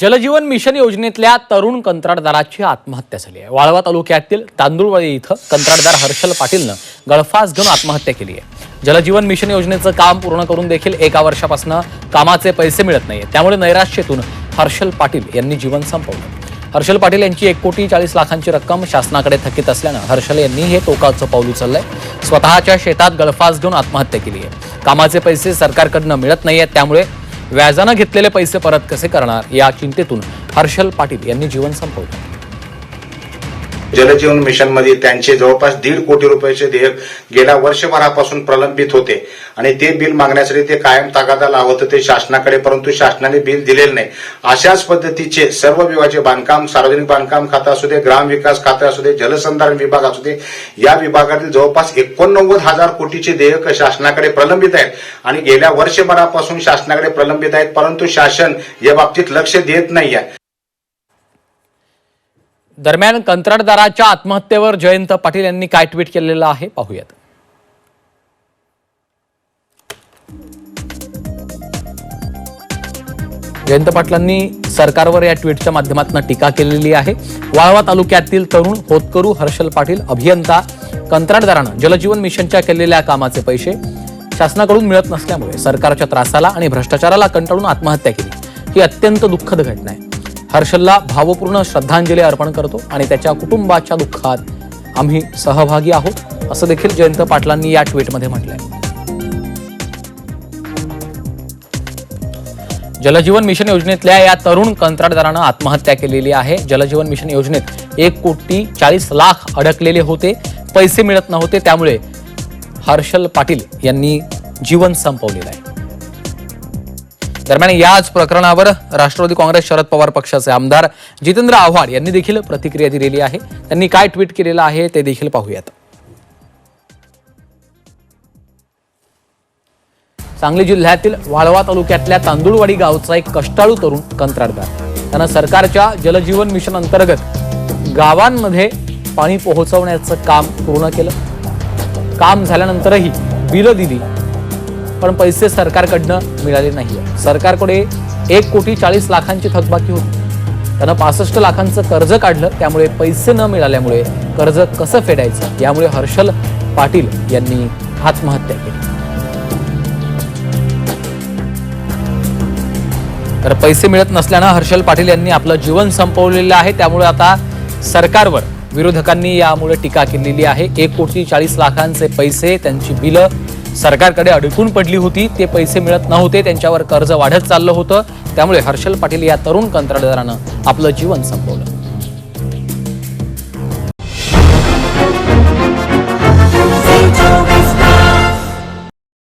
जलजीवन mission योजनेतल्या तरुण कंत्राटदाराची आत्महत्या झाली आहे. वाळवा तालुक्यातील तांदूळवाडी इथं कंत्राटदार हर्षल पाटीलनं गळफास घेऊन आत्महत्या केली आहे. जलजीवन मिशन योजनेचं काम पूर्ण करून देखील एका वर्षापासून कामाचे पैसे मिळत नाही त्यामुळे नैराश्येतून हर्षल पाटील यांनी जीवन संपवलं. हर्षल पाटील यांची एक कोटी चाळीस लाखांची रक्कम शासनाकडे थकीत असल्यानं हर्षल यांनी हे टोकाचं पाऊल उचललंय. स्वतःच्या शेतात गळफास घेऊन आत्महत्या केली आहे. कामाचे पैसे सरकारकडनं मिळत नाहीयेत. त्यामुळे व्याजानं घेतलेले पैसे परत कसे करणार या चिंतेतून हर्षल पाटील यांनी जीवन संपवलं. जलजीवन मिशनमध्ये त्यांचे जवळपास दीड कोटी रुपयाचे देयक गेल्या वर्षभरापासून प्रलंबित होते. आणि ते बिल मागण्यासाठी ते कायम तागादा लावत होते शासनाकडे परंतु शासनाने बिल दिलेले नाही. अशाच पद्धतीचे सर्व विभागाचे बांधकाम सार्वजनिक बांधकाम खातं असू दे ग्रामविकास खातं असू दे जलसंधारण विभाग असू दे या विभागातील जवळपास एकोणनव्वद हजार कोटीचे देयक शासनाकडे प्रलंबित आहेत. आणि गेल्या वर्षभरापासून शासनाकडे प्रलंबित आहेत परंतु शासन या बाबतीत लक्ष देत नाही आहे दरम्यान कंत्राटदाराच्या आत्महत्येवर जयंत पाटील यांनी काय ट्विट केलेलं आहे? पाहूयात. जयंत पाटलांनी सरकारवर या ट्विटच्या माध्यमातून टीका केलेली आहे. वाळवा तालुक्यातील तरुण होतकरू हर्षल पाटील अभियंता कंत्राटदारानं जलजीवन मिशनच्या केलेल्या कामाचे पैसे शासनाकडून मिळत नसल्यामुळे सरकारच्या त्रासाला आणि भ्रष्टाचाराला कंटाळून आत्महत्या केली. ही अत्यंत दुःखद घटना आहे. हर्षलला भावपूर्ण श्रद्धांजली अर्पण करतो आणि त्याच्या कुटुंबाच्या दुःखात आम्ही सहभागी आहोत असं देखील जयंत पाटलांनी या ट्विटमध्ये म्हटलंय. जलजीवन मिशन योजनेतल्या या तरुण कंत्राटदारानं आत्महत्या केलेली आहे. जलजीवन मिशन योजनेत एक कोटी चाळीस लाख अडकलेले होते पैसे मिळत नव्हते त्यामुळे हर्षल पाटील यांनी जीवन संपवलेलं आहे. दरम्यान याच प्रकरणावर राष्ट्रवादी काँग्रेस शरद पवार पक्षाचे आमदार जितेंद्र आव्हाड यांनी देखील प्रतिक्रिया दिलेली आहे. त्यांनी काय ट्विट केलेलं आहे ते देखील पाहूयात. सांगली जिल्ह्यातील वाळवा तालुक्यातल्या तांदुळवाडी गावचा एक कष्टाळू तरुण कंत्राटदार. त्यानं सरकारच्या जलजीवन मिशन अंतर्गत गावांमध्ये पाणी पोहोचवण्याचं काम पूर्ण केलं. काम झाल्यानंतरही बिलं दिली. पण पैसे सरकारकडनं मिळाले नाही सरकारकडे एक कोटी चाळीस लाखांची थकबाकी होती. त्यानं पासष्ट लाखांचं कर्ज काढलं त्यामुळे पैसे न मिळाल्यामुळे कर्ज कसं फेडायचं यामुळे हर्षल पाटील यांनी आत्महत्या केली. तर पैसे मिळत नसल्यानं हर्षल पाटील यांनी आपलं जीवन संपवलेलं आहे. त्यामुळे आता सरकारवर विरोधकांनी यामुळे टीका केलेली आहे. एक कोटी चाळीस लाखांचे पैसे त्यांची बिलं सरकारकडे अडकून पडली होती ते पैसे मिळत नव्हते त्यांच्यावर कर्ज वाढत चाललं होतं. त्यामुळे हर्षल पाटील या तरुण कंत्राटदारानं आपलं जीवन संपवलं.